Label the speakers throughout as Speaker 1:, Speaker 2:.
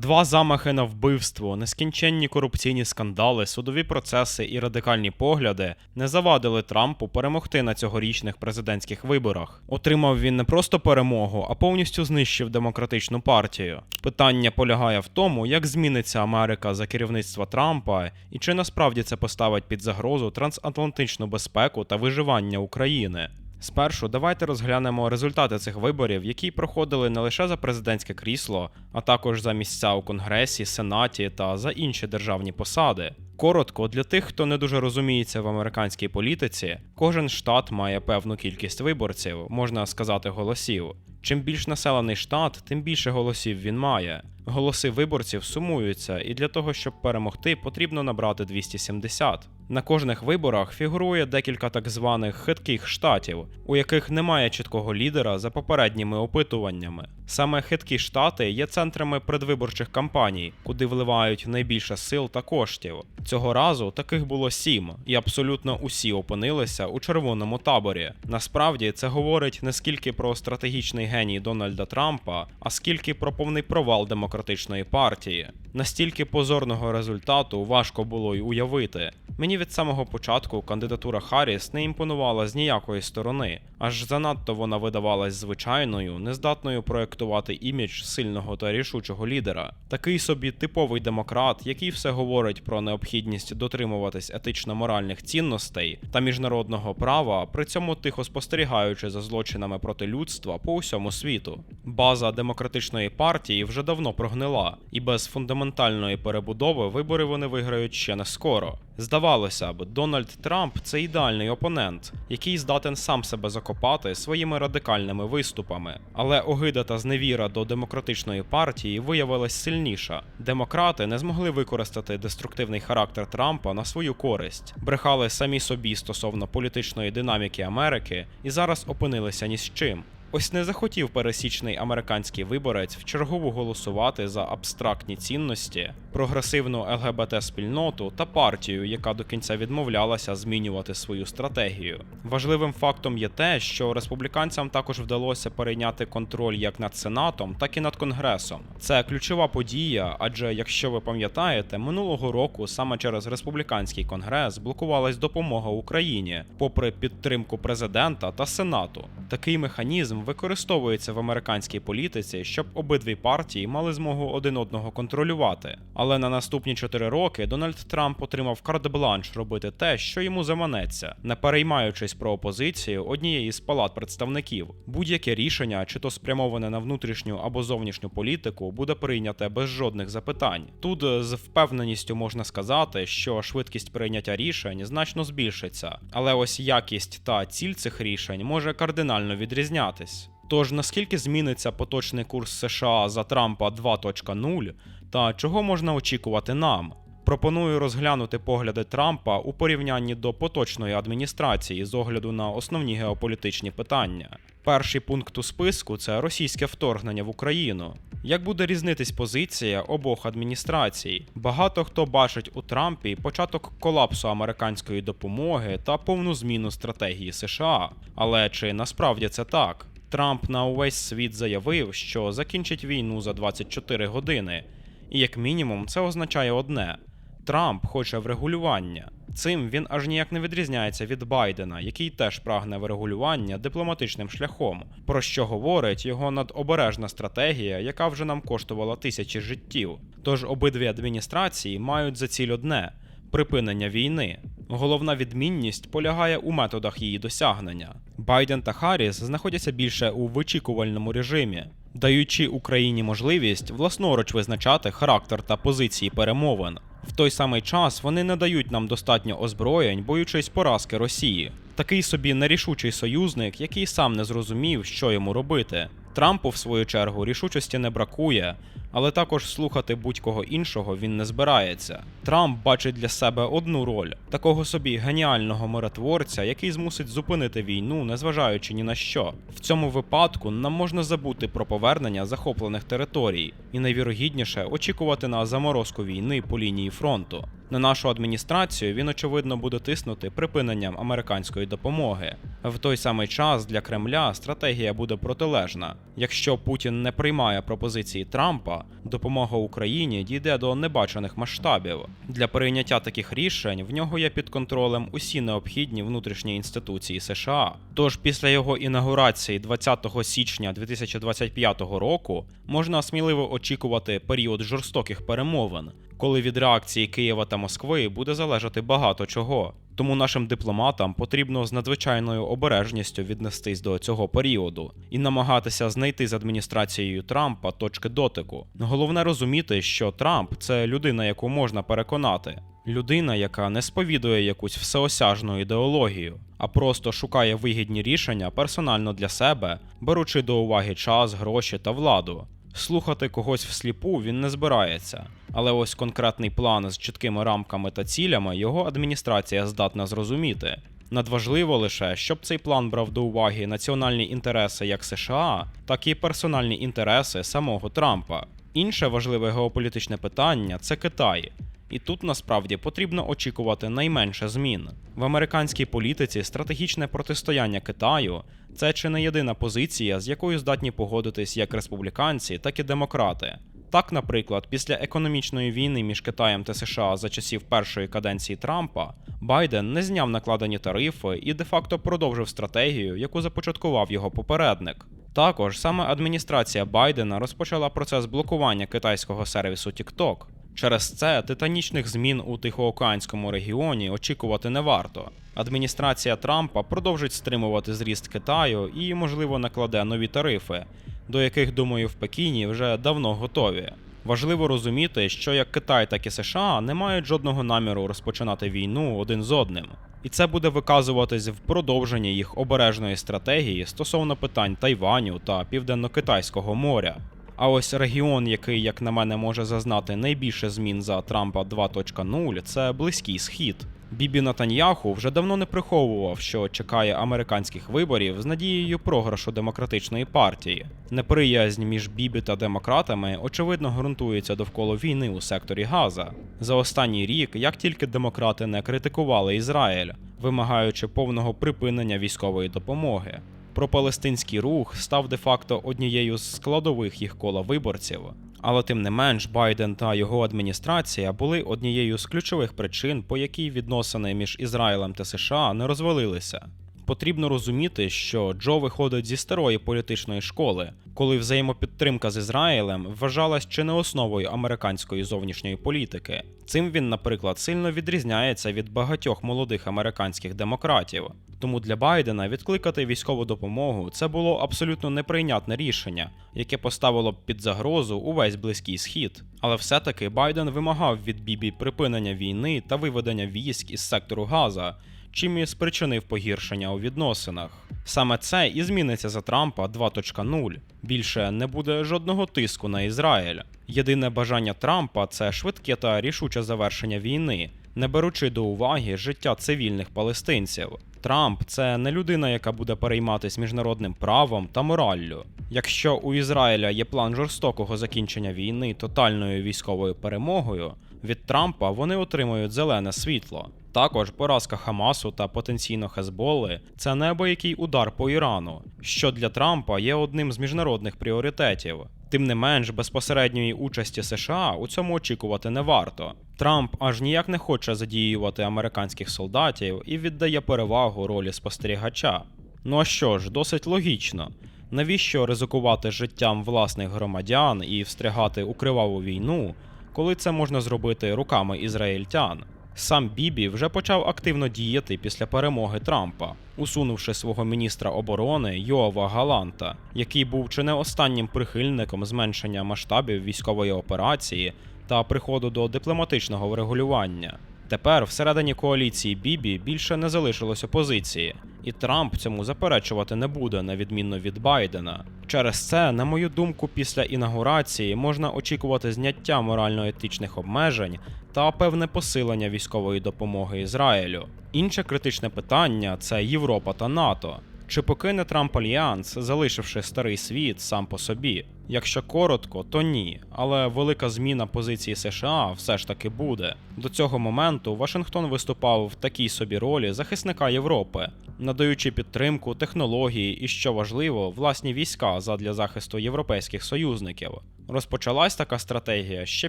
Speaker 1: Два замахи на вбивство, нескінченні корупційні скандали, судові процеси і радикальні погляди не завадили Трампу перемогти на цьогорічних президентських виборах. Отримав він не просто перемогу, а повністю знищив демократичну партію. Питання полягає в тому, як зміниться Америка за керівництва Трампа, і чи насправді це поставить під загрозу трансатлантичну безпеку та виживання України. Спершу давайте розглянемо результати цих виборів, які проходили не лише за президентське крісло, а також за місця у Конгресі, Сенаті та за інші державні посади. Коротко, для тих, хто не дуже розуміється в американській політиці, кожен штат має певну кількість виборців, можна сказати, голосів. Чим більш населений штат, тим більше голосів він має. Голоси виборців сумуються, і для того, щоб перемогти, потрібно набрати 270. На кожних виборах фігурує декілька так званих хитких штатів, у яких немає чіткого лідера за попередніми опитуваннями. Саме хиткі штати є центрами предвиборчих кампаній, куди вливають найбільше сил та коштів. Цього разу таких було сім, і абсолютно усі опинилися у червоному таборі. Насправді це говорить не скільки про стратегічний геній Дональда Трампа, а скільки про повний провал демократичної партії. Настільки позорного результату важко було й уявити. Мені від самого початку кандидатура Харріс не імпонувала з ніякої сторони, аж занадто вона видавалась звичайною, нездатною проєктувати імідж сильного та рішучого лідера. Такий собі типовий демократ, який все говорить про необхідність дотримуватись етично-моральних цінностей та міжнародного права, при цьому тихо спостерігаючи за злочинами проти людства по усьому світу. База демократичної партії вже давно прогнила, і без фундаментальної перебудови вибори вони виграють ще не скоро. Здавалося б, Дональд Трамп це ідеальний опонент, який здатен сам себе закопати своїми радикальними виступами. Але огида та зневіра до демократичної партії виявилась сильніша. Демократи не змогли використати деструктивний характер Трампа на свою користь, брехали самі собі стосовно політичної динаміки Америки і зараз опинилися ні з чим. Ось не захотів пересічний американський виборець вчергову голосувати за абстрактні цінності, прогресивну ЛГБТ спільноту та партію, яка до кінця відмовлялася змінювати свою стратегію. Важливим фактом є те, що республіканцям також вдалося перейняти контроль як над сенатом, так і над конгресом. Це ключова подія, адже якщо ви пам'ятаєте, минулого року саме через республіканський конгрес блокувалась допомога Україні, попри підтримку президента та сенату. Такий механізм використовується в американській політиці, щоб обидві партії мали змогу один одного контролювати. Але на наступні 4 роки Дональд Трамп отримав карт-бланш робити те, що йому заманеться, не переймаючись про опозицію однієї з палат представників. Будь-яке рішення, чи то спрямоване на внутрішню або зовнішню політику, буде прийняте без жодних запитань. Тут е, з впевненістю можна сказати, що швидкість прийняття рішень значно збільшиться, але ось якість та ціль цих рішень може кардинально відрізнятись. Тож наскільки зміниться поточний курс США за Трампа 2.0 та чого можна очікувати нам? Пропоную розглянути погляди Трампа у порівнянні до поточної адміністрації з огляду на основні геополітичні питання. Перший пункт у списку це російське вторгнення в Україну. Як буде різнитись позиція обох адміністрацій? Багато хто бачить у Трампі початок колапсу американської допомоги та повну зміну стратегії США. Але чи насправді це так? Трамп на увесь світ заявив, що закінчить війну за 24 години. І як мінімум це означає одне: Трамп хоче врегулювання. Цим він аж ніяк не відрізняється від Байдена, який теж прагне врегулювання дипломатичним шляхом, про що говорить його надобережна стратегія, яка вже нам коштувала тисячі життів. Тож обидві адміністрації мають за ціль одне припинення війни. Головна відмінність полягає у методах її досягнення. Байден та Харріс знаходяться більше у вичікувальному режимі, даючи Україні можливість власноруч визначати характер та позиції перемовин. В той самий час вони не дають нам достатньо озброєнь, боючись поразки Росії. Такий собі нерішучий союзник, який сам не зрозумів, що йому робити. Трампу, в свою чергу, рішучості не бракує, але також слухати будь-кого іншого він не збирається. Трамп бачить для себе одну роль такого собі геніального миротворця, який змусить зупинити війну, незважаючи ні на що. В цьому випадку нам можна забути про повернення захоплених територій, і найвірогідніше очікувати на заморозку війни по лінії фронту. На нашу адміністрацію він очевидно буде тиснути припиненням американської допомоги. В той самий час для Кремля стратегія буде протилежна. Якщо Путін не приймає пропозиції Трампа, Допомога Україні дійде до небачених масштабів. Для прийняття таких рішень в нього є під контролем усі необхідні внутрішні інституції США. Тож після його інаугурації 20 січня 2025 року можна сміливо очікувати період жорстоких перемовин, коли від реакції Києва та Москви буде залежати багато чого. Тому нашим дипломатам потрібно з надзвичайною обережністю віднестись до цього періоду і намагатися знайти з адміністрацією Трампа точки дотику. Головне розуміти, що Трамп це людина, яку можна переконати, людина, яка не сповідує якусь всеосяжну ідеологію, а просто шукає вигідні рішення персонально для себе, беручи до уваги час, гроші та владу. Слухати когось всліпу він не збирається, але ось конкретний план з чіткими рамками та цілями його адміністрація здатна зрозуміти. Надважливо лише, щоб цей план брав до уваги національні інтереси як США, так і персональні інтереси самого Трампа. Інше важливе геополітичне питання це Китай. І тут насправді потрібно очікувати найменше змін. В американській політиці стратегічне протистояння Китаю це чи не єдина позиція, з якою здатні погодитись як республіканці, так і демократи. Так, наприклад, після економічної війни між Китаєм та США за часів першої каденції Трампа Байден не зняв накладені тарифи і де-факто продовжив стратегію, яку започаткував його попередник. Також саме адміністрація Байдена розпочала процес блокування китайського сервісу TikTok. Через це титанічних змін у Тихоокеанському регіоні очікувати не варто. Адміністрація Трампа продовжить стримувати зріст Китаю і, можливо, накладе нові тарифи, до яких, думаю, в Пекіні вже давно готові. Важливо розуміти, що як Китай, так і США не мають жодного наміру розпочинати війну один з одним. І це буде виказуватись в продовженні їх обережної стратегії стосовно питань Тайваню та Південно-Китайського моря. А ось регіон, який, як на мене, може зазнати найбільше змін за Трампа 2.0, це Близький Схід. Бібі Натаньяху вже давно не приховував, що чекає американських виборів з надією програшу демократичної партії. Неприязнь між Бібі та демократами очевидно ґрунтується довкола війни у секторі Газа. За останній рік, як тільки демократи не критикували Ізраїль, вимагаючи повного припинення військової допомоги. Пропалестинський рух став де-факто однією з складових їх кола виборців. Але тим не менш, Байден та його адміністрація були однією з ключових причин, по якій відносини між Ізраїлем та США не розвалилися. Потрібно розуміти, що Джо виходить зі старої політичної школи, коли взаємопідтримка з Ізраїлем вважалась чи не основою американської зовнішньої політики. Цим він, наприклад, сильно відрізняється від багатьох молодих американських демократів. Тому для Байдена відкликати військову допомогу це було абсолютно неприйнятне рішення, яке поставило б під загрозу увесь близький схід. Але все-таки Байден вимагав від Бібі припинення війни та виведення військ із сектору Газа, чим і спричинив погіршення у відносинах. Саме це і зміниться за Трампа 2.0. Більше не буде жодного тиску на Ізраїль. Єдине бажання Трампа це швидке та рішуче завершення війни, не беручи до уваги життя цивільних палестинців. Трамп це не людина, яка буде перейматись міжнародним правом та мораллю. Якщо у Ізраїля є план жорстокого закінчення війни тотальною військовою перемогою, від Трампа вони отримують зелене світло. Також поразка Хамасу та потенційно Хезболли це неабиякий удар по Ірану, що для Трампа є одним з міжнародних пріоритетів. Тим не менш, безпосередньої участі США у цьому очікувати не варто. Трамп аж ніяк не хоче задіювати американських солдатів і віддає перевагу ролі спостерігача. Ну а що ж, досить логічно. Навіщо ризикувати життям власних громадян і встрягати у криваву війну, коли це можна зробити руками ізраїльтян? Сам Бібі вже почав активно діяти після перемоги Трампа, усунувши свого міністра оборони Йоава Галанта, який був чи не останнім прихильником зменшення масштабів військової операції та приходу до дипломатичного врегулювання. Тепер всередині коаліції Бібі більше не залишилось опозиції, і Трамп цьому заперечувати не буде, на відміну від Байдена. Через це, на мою думку, після інаугурації можна очікувати зняття морально-етичних обмежень та певне посилення військової допомоги Ізраїлю. Інше критичне питання це Європа та НАТО. Чи покине Трамп альянс, залишивши старий світ сам по собі? Якщо коротко, то ні, але велика зміна позиції США все ж таки буде. До цього моменту Вашингтон виступав в такій собі ролі захисника Європи, надаючи підтримку, технології і, що важливо, власні війська задля захисту європейських союзників. Розпочалась така стратегія ще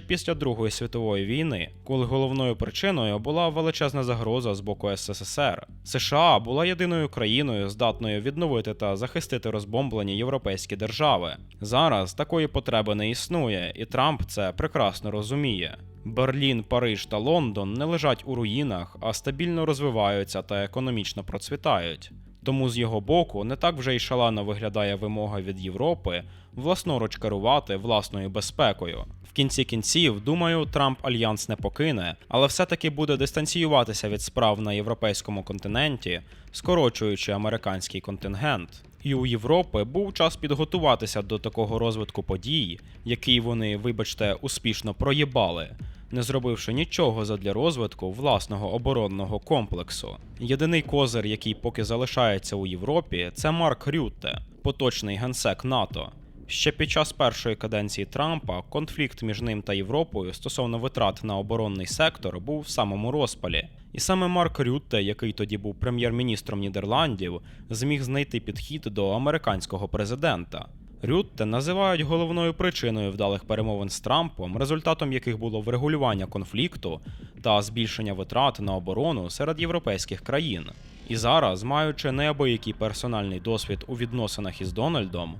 Speaker 1: після Другої світової війни, коли головною причиною була величезна загроза з боку СССР. США була єдиною країною, здатною відновити та захистити розбомблені європейські держави. Зараз такої потреби не існує, і Трамп це прекрасно розуміє. Берлін, Париж та Лондон не лежать у руїнах, а стабільно розвиваються та економічно процвітають. Тому з його боку не так вже й шалено виглядає вимога від Європи власноруч керувати власною безпекою. В кінці кінців, думаю, Трамп альянс не покине, але все-таки буде дистанціюватися від справ на європейському континенті, скорочуючи американський контингент. І у Європи був час підготуватися до такого розвитку подій, який вони, вибачте, успішно проїбали, не зробивши нічого задля розвитку власного оборонного комплексу. Єдиний козир, який поки залишається у Європі, це Марк Рютте, поточний генсек НАТО. Ще під час першої каденції Трампа конфлікт між ним та Європою стосовно витрат на оборонний сектор був в самому розпалі. І саме Марк Рютте, який тоді був прем'єр-міністром Нідерландів, зміг знайти підхід до американського президента. Рютте називають головною причиною вдалих перемовин з Трампом, результатом яких було врегулювання конфлікту та збільшення витрат на оборону серед європейських країн. І зараз, маючи неабиякий персональний досвід у відносинах із Дональдом,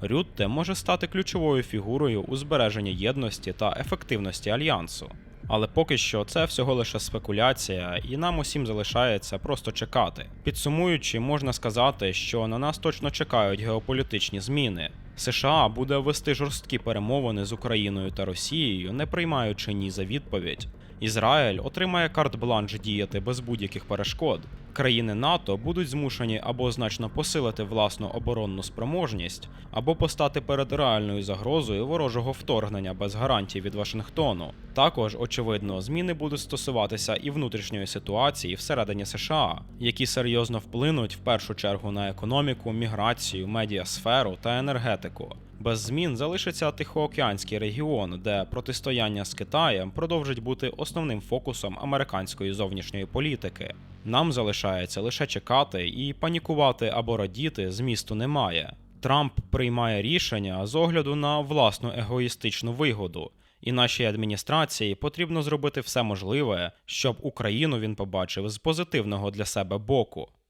Speaker 1: Рютте може стати ключовою фігурою у збереженні єдності та ефективності альянсу. Але поки що це всього лише спекуляція, і нам усім залишається просто чекати. Підсумуючи, можна сказати, що на нас точно чекають геополітичні зміни. США буде вести жорсткі перемовини з Україною та Росією, не приймаючи ні за відповідь. Ізраїль отримає карт-бланш діяти без будь-яких перешкод. Країни НАТО будуть змушені або значно посилити власну оборонну спроможність, або постати перед реальною загрозою ворожого вторгнення без гарантій від Вашингтону. Також, очевидно, зміни будуть стосуватися і внутрішньої ситуації всередині США, які серйозно вплинуть в першу чергу на економіку, міграцію, медіасферу та енергетику. Без змін залишиться Тихоокеанський регіон, де протистояння з Китаєм продовжить бути основним фокусом американської зовнішньої політики. Нам залишається лише чекати і панікувати або радіти змісту немає. Трамп приймає рішення з огляду на власну егоїстичну вигоду, і нашій адміністрації потрібно зробити все можливе, щоб Україну він побачив з позитивного для себе боку.